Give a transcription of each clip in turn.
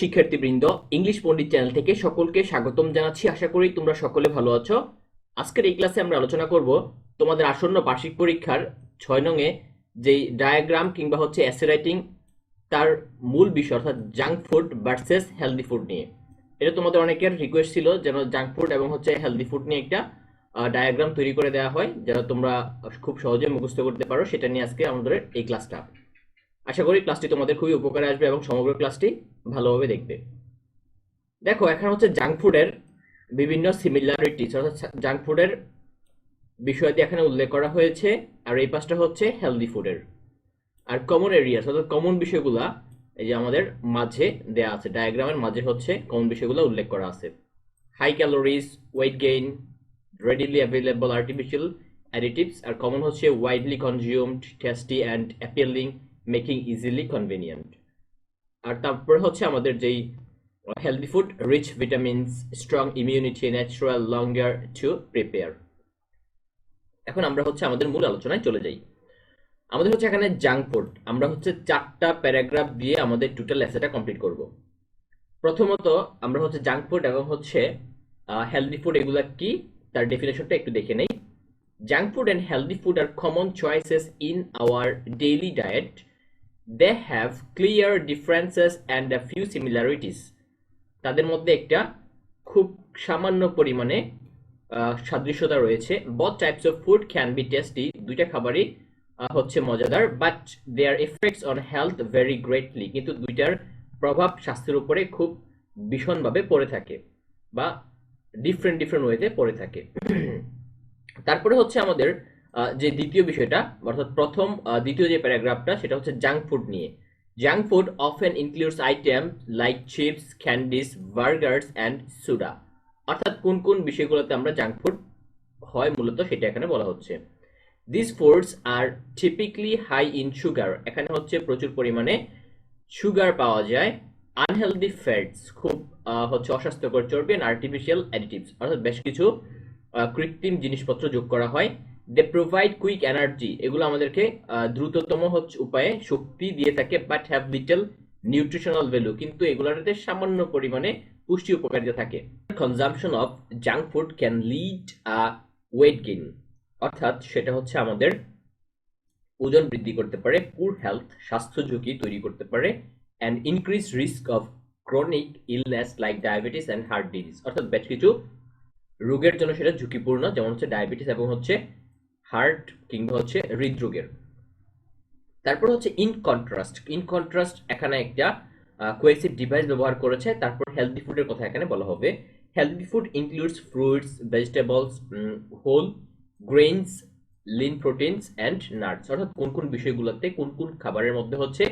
শিক্ষার্থীবৃন্দ ইংলিশ পণ্ডিত চ্যানেল থেকে সকলকে স্বাগতম জানাচ্ছি। আশা করি তোমরা সকলে ভালো আছো। আজকের এই ক্লাসে আমরা আলোচনা করব তোমাদের আসন্ন বার্ষিক পরীক্ষার ছয় নংয়ে যেই ডায়াগ্রাম কিংবা হচ্ছে অ্যাসে রাইটিং তার মূল বিষয়, অর্থাৎ junk food versus healthy food নিয়ে। এটা তোমাদের অনেকের রিকোয়েস্ট ছিল যেন জাঙ্ক ফুড এবং হচ্ছে হেলদি ফুড নিয়ে একটা ডায়াগ্রাম তৈরি করে দেওয়া হয়, যেন তোমরা খুব সহজে মুখস্থ করতে পারো। সেটা নিয়ে আজকে আমাদের এই ক্লাসটা। আশা করি ক্লাসটি তোমাদের খুবই উপকারে আসবে এবং সমগ্র ক্লাসটি ভালোভাবে দেখবে। দেখো, এখন হচ্ছে জাঙ্ক ফুডের বিভিন্ন সিমিলারিটিস অর্থাৎ জাঙ্ক ফুডের বিষয়টি এখানে উল্লেখ করা হয়েছে, আর এই পাশটা হচ্ছে হেলদি ফুডের আর কমন এরিয়াস অর্থাৎ কমন বিষয়গুলা এই যে আমাদের মাঝে দেয়া আছে ডায়াগ্রামের মাঝে হচ্ছে কমন বিষয়গুলো উল্লেখ করা আছে। High calories weight gain readily available artificial additives আর কমন হচ্ছে widely consumed tasty and appealing making easily convenient আর তারপর হচ্ছে আমাদের যেই healthy food rich vitamins strong immunity natural longer to prepare এখন আমরা হচ্ছে আমাদের মূল আলোচনায় চলে যাই। আমাদের হচ্ছে এখানে জাঙ্ক ফুড আমরা হচ্ছে চারটা প্যারাগ্রাফ দিয়ে আমাদের টোটাল এসেটা কমপ্লিট করব। প্রথমত আমরা হচ্ছে জাঙ্ক ফুড এবং হচ্ছে হেলদি ফুড এগুলা কি, তার ডেফিনেশনটা একটু দেখে নেই। Junk food and healthy food R common choices in our daily diet they have clear differences and a few similarities তাদের মধ্যে একটা খুব সামান্য পরিমাণে সাদৃশ্যতা রয়েছে। Both types of food can be tasty দুইটা খাবারই হচ্ছে মজাদার। But their effects on health very greatly কিন্তু দুইটার প্রভাব স্বাস্থ্যের উপরে খুব ভীষণভাবে পড়ে থাকে বা ডিফারেন্ট ডিফারেন্ট ওয়েতে পড়ে থাকে। তারপরে হচ্ছে আমাদের যে দ্বিতীয় বিষয়টা, অর্থাৎ প্রথম দ্বিতীয় যে প্যারাগ্রাফটা, সেটা হচ্ছে জাঙ্ক ফুড নিয়ে। Junk food often includes items like chips candies burgers and soda অর্থাৎ কোন কোন বিষয়গুলোতে আমরা জাঙ্ক ফুড হয় মূলত সেটা এখানে বলা হচ্ছে। This foods are typically high in sugar এখানে হচ্ছে প্রচুর পরিমাণে সুগার পাওয়া যায়। আনহেলদি ফ্যাটস খুব হচ্ছে অস্বাস্থ্যকর চর্বি অ্যান্ড আর্টিফিশিয়াল অ্যাডিটিভস অর্থাৎ বেশ কিছু কৃত্রিম জিনিসপত্র যোগ করা হয়। দে প্রোভাইড কুইক এনার্জি এগুলো আমাদেরকে দ্রুততম হচ্ছে উপায়ে শক্তি দিয়ে থাকে but have little nutritional value কিন্তু এগুলোতে সামান্য পরিমাণে পুষ্টি উপকারিতা থাকে। Consumption of junk food can lead a weight gain অর্থাৎ সেটা হচ্ছে আমাদের ওজন বৃদ্ধি করতে পারে পুর হেলথ স্বাস্থ্য ঝুঁকি তৈরি করতে পারে and increase risk of chronic illness like diabetes and heart disease অর্থাৎ বেশ কিছু রোগের জন্য সেটা ঝুঁকিপূর্ণ, যেমন হচ্ছে ডায়াবেটিস এবং হচ্ছে হার্ট কিংবা হচ্ছে হৃদরোগের। তারপর হচ্ছে ইন কন্ট্রাস্ট ইন কন্ট্রাস্ট এখানে একটা কোয়েসিভ ডিভাইস ব্যবহার করেছে, তারপর হেলদি ফুডের কথা এখানে বলা হবে। Healthy food includes fruits vegetables whole grains lean proteins and nuts অর্থাৎ কোন কোন বিষয়গুলোতে কোন কোন খাবারের মধ্যে হচ্ছে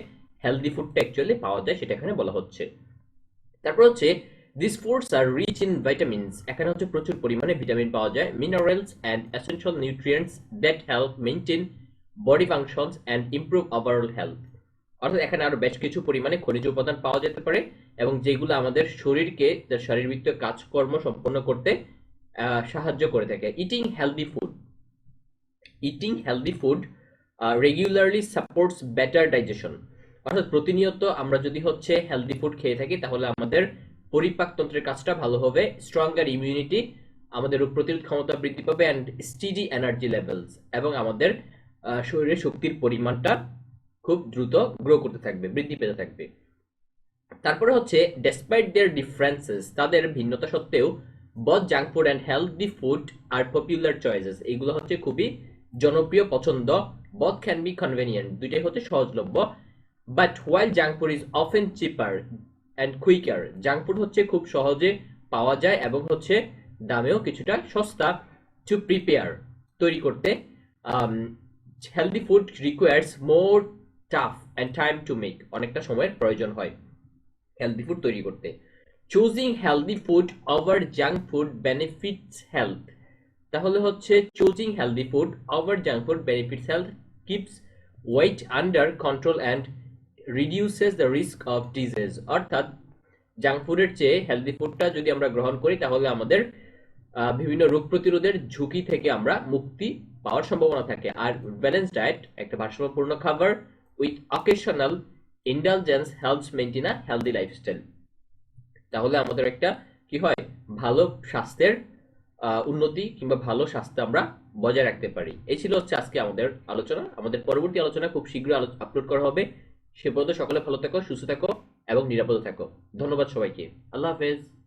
হেলদি ফুডটা অ্যাকচুয়ালি পাওয়া যায় সেটা এখানে বলা হচ্ছে। তারপর হচ্ছে this foods are rich in vitamins এখানে হচ্ছে প্রচুর পরিমাণে ভিটামিন পাওয়া যায় minerals and essential nutrients that help maintain body functions and improve overall health অর্থাৎ এখানে আরও বেশ কিছু পরিমাণে খনিজ উপাদান পাওয়া যেতে পারে এবং যেগুলো আমাদের শরীরকে, তার শারীরবৃত্তীয় কাজকর্ম সম্পন্ন করতে সাহায্য করে থাকে। Eating healthy food eating healthy food regularly supports better digestion অর্থাৎ প্রতিনিয়ত আমরা যদি হচ্ছে হেলদি ফুড খেয়ে থাকি, তাহলে আমাদের পরিপাকতন্ত্রের কাজটা ভালো হবে স্ট্রঙ্গার ইমিউনিটি আমাদের রোগ প্রতিরোধ ক্ষমতা বৃদ্ধি পাবে অ্যান্ড স্টিডি এনার্জি লেভেলস এবং আমাদের শরীরে শক্তির পরিমাণটা খুব দ্রুত গ্রো করতে থাকবে, বৃদ্ধি পেতে থাকবে। তারপরে হচ্ছে ডেসপাইট দেয়ার ডিফারেন্সেস তাদের ভিন্নতা সত্ত্বেও both junk food and healthy food are popular choices এগুলো হচ্ছে খুবই জনপ্রিয়, পছন্দ বথ ক্যান বি কনভেনিয়েন্ট দুইটাই হচ্ছে সহজলভ্য। But while junk food is often cheaper and quicker junk food হচ্ছে খুব সহজে পাওয়া যায় এবং হচ্ছে দামেও কিছুটা সস্তা টু প্রিপেয়ার তৈরি করতে। Healthy food requires more tough and time to make অনেকটা সময়ের প্রয়োজন হয় হেলদি ফুড তৈরি করতে। Choosing healthy food over junk food benefits health তাহলে হচ্ছে choosing healthy food over junk food benefits health keeps weight under control and reduces the risk of disease অর্থাৎ junk ফুডের চেয়ে হেলদি ফুডটা যদি আমরা গ্রহণ করি, তাহলে আমাদের বিভিন্ন রোগ প্রতিরোধের ঝুঁকি থেকে আমরা মুক্তি পাওয়ার সম্ভাবনা থাকে। আর ব্যালেন্স ডায়েট একটা ভারসাম্যপূর্ণ খাবার with occasional indulgence health maintain a healthy lifestyle তাহলে আমাদের একটা কি হয়? ভালো স্বাস্থ্যের উন্নতি কিংবা ভালো স্বাস্থ্য আমরা বজায় রাখতে পারি। এই ছিল হচ্ছে আজকে আমাদের আলোচনা। আমাদের পরবর্তী আলোচনা খুব শীঘ্র আপলোড করা হবে। সে পর্যন্ত সকলে ভালো থাকো সুস্থ থাকো এবং নিরাপদে থাকো। ধন্যবাদ সবাইকে। আল্লাহ হাফেজ।